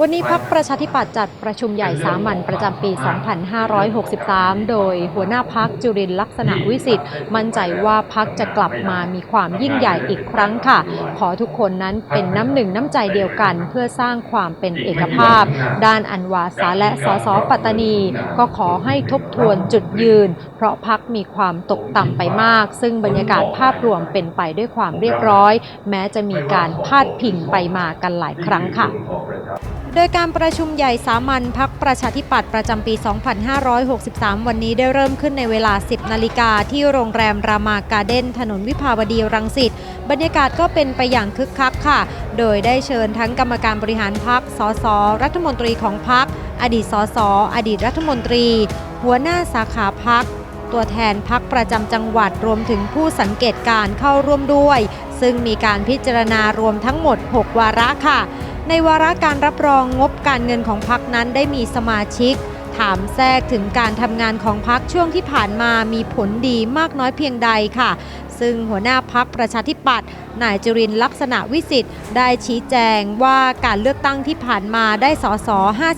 วันนี้พักประชาธิปัตย์จัดประชุมใหญ่สามัญประจำปี 2563 โดยหัวหน้าพักจุรินทร์ลักษณะวิสิทธิ์ มั่นใจว่าพักจะกลับมามีความยิ่งใหญ่อีกครั้งค่ะ ขอทุกคนนั้นเป็นน้ำหนึ่งน้ำใจเดียวกันเพื่อสร้างความเป็นเอกภาพ ด้านอันวาสาและสสปัตตานี ก็ขอให้ทบทวนจุดยืน เพราะพักมีความตกต่ำไปมาก ซึ่งบรรยากาศภาพรวมเป็นไปด้วยความเรียบร้อย แม้จะมีการพาดพิงไปมากันหลายครั้งค่ะโดยการประชุมใหญ่สามัญพักประชาธิปัตย์ประจำปี 2563 วันนี้ได้เริ่มขึ้นในเวลา 10 นาฬิกาที่โรงแรมรามาการ์เด้น ถนนวิภาวดีรังสิต บรรยากาศก็เป็นไปอย่างคึกคักค่ะ โดยได้เชิญทั้งกรรมการบริหารพักสส รัฐมนตรีของพัก อดีตสส อดีตรัฐมนตรี หัวหน้าสาขาพัก ตัวแทนพักประจำจังหวัดรวมถึงผู้สังเกตการ์เข้าร่วมด้วย ซึ่งมีการพิจารณารวมทั้งหมด 6 วาระค่ะ ในวาระการรับรองงบการเงินของพักนั้นได้มีสมาชิก ถามแทรกถึงการทำงานของพักช่วงที่ผ่านมามีผลดีมากน้อยเพียงใดค่ะ ซึ่งหัวหน้าพักประชาธิปัตย์นายจุรินทร์ลักษณะวิสิทธิ์ได้ชี้แจงว่าการเลือกตั้งที่ผ่านมาได้สส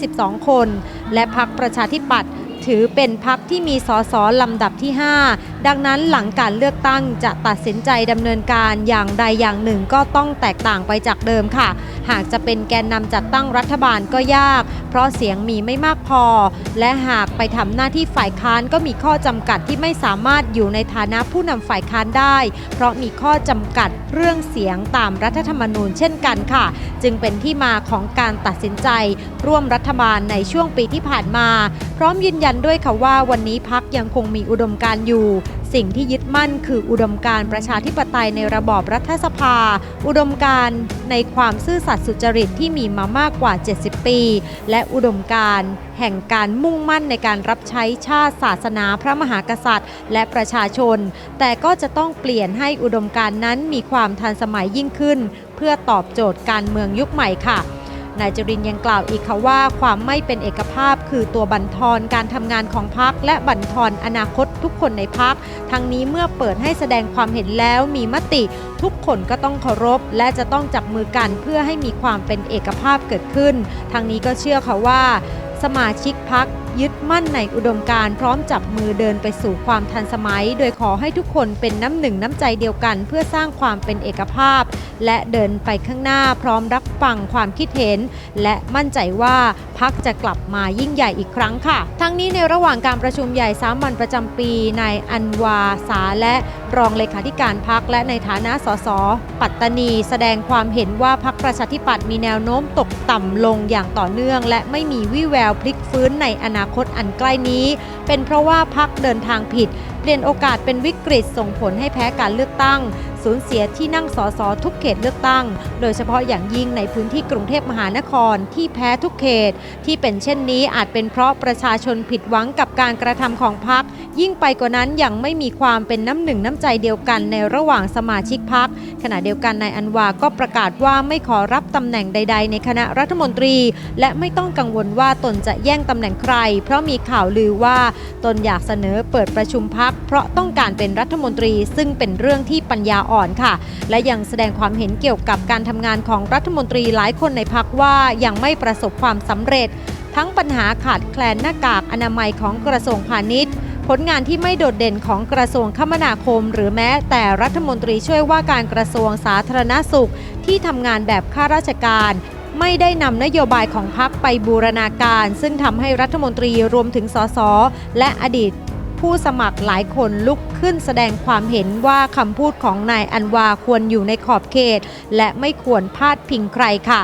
52 คน และพักประชาธิปัตย์ถือเป็นพักที่มีสสลำดับที่ 5 ดังนั้นหลังการเลือกตั้งจะตัดสินใจดำเนินการอย่างใดอย่างหนึ่งก็ต้องแตกต่างไปจากเดิมค่ะ หากจะเป็นแกนนำจัดตั้งรัฐบาลก็ยาก เพราะเสียงมีไม่มากพอ และหากไปทำหน้าที่ฝ่ายค้านก็มีข้อจำกัดที่ไม่สามารถอยู่ในฐานะผู้นำฝ่ายค้านได้ เพราะมีข้อจำกัดเรื่องเสียงตามรัฐธรรมนูญเช่นกันค่ะ จึงเป็นที่มาของการตัดสินใจ ร่วมรัฐบาลในช่วงปีที่ผ่านมา พร้อมยืนยันด้วยค่ะว่าวันนี้พักยังคงมีอุดมการณ์อยู่สิ่งที่ยึดมั่นคืออุดมการประชาธิปไตยในระบอบรัฐสภา อุดมการในความซื่อสัตย์สุจริตที่มีมามากกว่า 70 ปี และอุดมการแห่งการมุ่งมั่นในการรับใช้ชาติศาสนาพระมหากษัตริย์ และประชาชน แต่ก็จะต้องเปลี่ยนให้อุดมการนั้นมีความทันสมัยยิ่งขึ้น เพื่อตอบโจทย์การเมืองยุคใหม่ค่ะ นายจรินยังกล่าวอีกค่ะว่าความไม่เป็นเอกภาพคือตัวบั่นทอนการทำงานของพักและบั่นทอนอนาคตทุกคนในพัก ทั้งนี้เมื่อเปิดให้แสดงความเห็นแล้วมีมติ ทุกคนก็ต้องเคารพ และจะต้องจับมือกันเพื่อให้มีความเป็นเอกภาพเกิดขึ้น ทั้งนี้ก็เชื่อค่ะว่า สมาชิกพัก ยึดมั่นในอุดมการณ์พร้อมจับมือเดินไปสู่ความทันสมัย โดยขอให้ทุกคนเป็นน้ำหนึ่งน้ำใจเดียวกัน เพื่อสร้างความเป็นเอกภาพ และเดินไปข้างหน้าพร้อมรับฟังความคิดเห็น และมั่นใจว่าพักจะกลับมายิ่งใหญ่อีกครั้งค่ะ ทั้งนี้ในระหว่างการประชุมใหญ่สามัญประจำปีนายอันวาสาและรองเลขาธิการพักและในฐานะสสปัตตานี แสดงความเห็นว่าพักประชาธิปัตย์มีแนวโน้มตกต่ำลงอย่างต่อเนื่อง และไม่มีวี่แววพลิกฟื้นในอนาคตอันใกล้นี้ เป็นเพราะว่าพักเดินทางผิด เปลี่ยนโอกาสเป็นวิกฤตส่งผลให้แพ้การเลือกตั้ง สูญเสียที่นั่งสสทุกเขตเลือกตั้ง โดยเฉพาะอย่างยิ่งในพื้นที่กรุงเทพมหานครที่แพ้ทุกเขต ที่เป็นเช่นนี้อาจเป็นเพราะประชาชนผิดหวังกับการกระทำของพักยิ่งไปกว่านั้นยังไม่มีความเป็นน้ำหนึ่งน้ำใจเดียวกันในระหว่างสมาชิกพักขณะเดียวกันนายอันวาก็ประกาศว่าไม่ขอรับตำแหน่งใด ๆ ในคณะรัฐมนตรี และไม่ต้องกังวลว่าตนจะแย่งตำแหน่งใคร เพราะมีข่าวลือว่าตนอยากเสนอเปิดประชุมพักเพราะต้องการเป็นรัฐมนตรีซึ่งเป็นเรื่องที่ปัญญาอ่อนค่ะ และยังแสดงความเห็นเกี่ยวกับการทำงานของรัฐมนตรีหลายคนในพักว่ายังไม่ประสบความสำเร็จ ทั้งปัญหาขาดแคลนหน้ากากอนามัยของกระทรวงพาณิชย์ผลงานที่ไม่โดดเด่นของกระทรวงคมนาคม หรือแม้แต่รัฐมนตรีช่วยว่าการกระทรวงสาธารณสุข ที่ทำงานแบบข้าราชการ ไม่ได้นำนโยบายของพรรคไปบูรณาการ ซึ่งทำให้รัฐมนตรีรวมถึงสสและอดีต ผู้สมัครหลายคนลุกขึ้นแสดงความเห็นว่าคำพูดของนายอันวาควรอยู่ในขอบเขต และไม่ควรพาดพิงใครค่ะ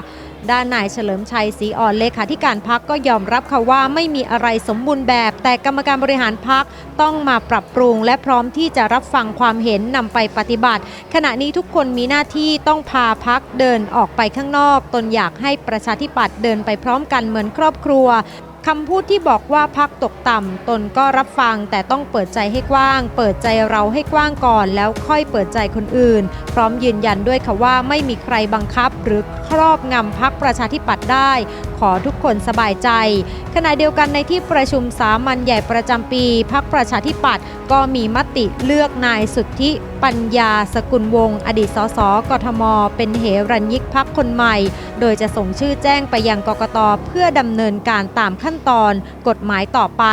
ด้านนายเฉลิมชัยศรีอ่อนเลขาธิการพักก็ยอมรับค่ะว่าไม่มีอะไรสมบูรณ์แบบ แต่กรรมการบริหารพักต้องมาปรับปรุง และพร้อมที่จะรับฟังความเห็นนำไปปฏิบัติ ขณะนี้ทุกคนมีหน้าที่ต้องพาพักเดินออกไปข้างนอก ตนอยากให้ประชาธิปัตย์เดินไปพร้อมกันเหมือนครอบครัว คำพูดที่บอกว่าพักตกต่ำตนก็รับฟังแต่ต้องเปิดใจให้กว้าง เปิดใจเราให้กว้างก่อน แล้วค่อยเปิดใจคนอื่น พร้อมยืนยันด้วยค่ะว่าไม่มีใครบังคับ หรือครอบงำพักประชาธิปัตย์ได้ ขอทุกคนสบายใจ ขณะเดียวกันในที่ประชุมสามัญใหญ่ประจำปีพักประชาธิปัตย์ก็มีมติเลือกนายสุทธิ ปัญญาสกุลวงศ์อดีตสสกทม เป็นเหรัญยิกพักคนใหม่ โดยจะส่งชื่อแจ้งไปยังกกตเพื่อดำเนินการตามขั้นตอนกฎหมายต่อไป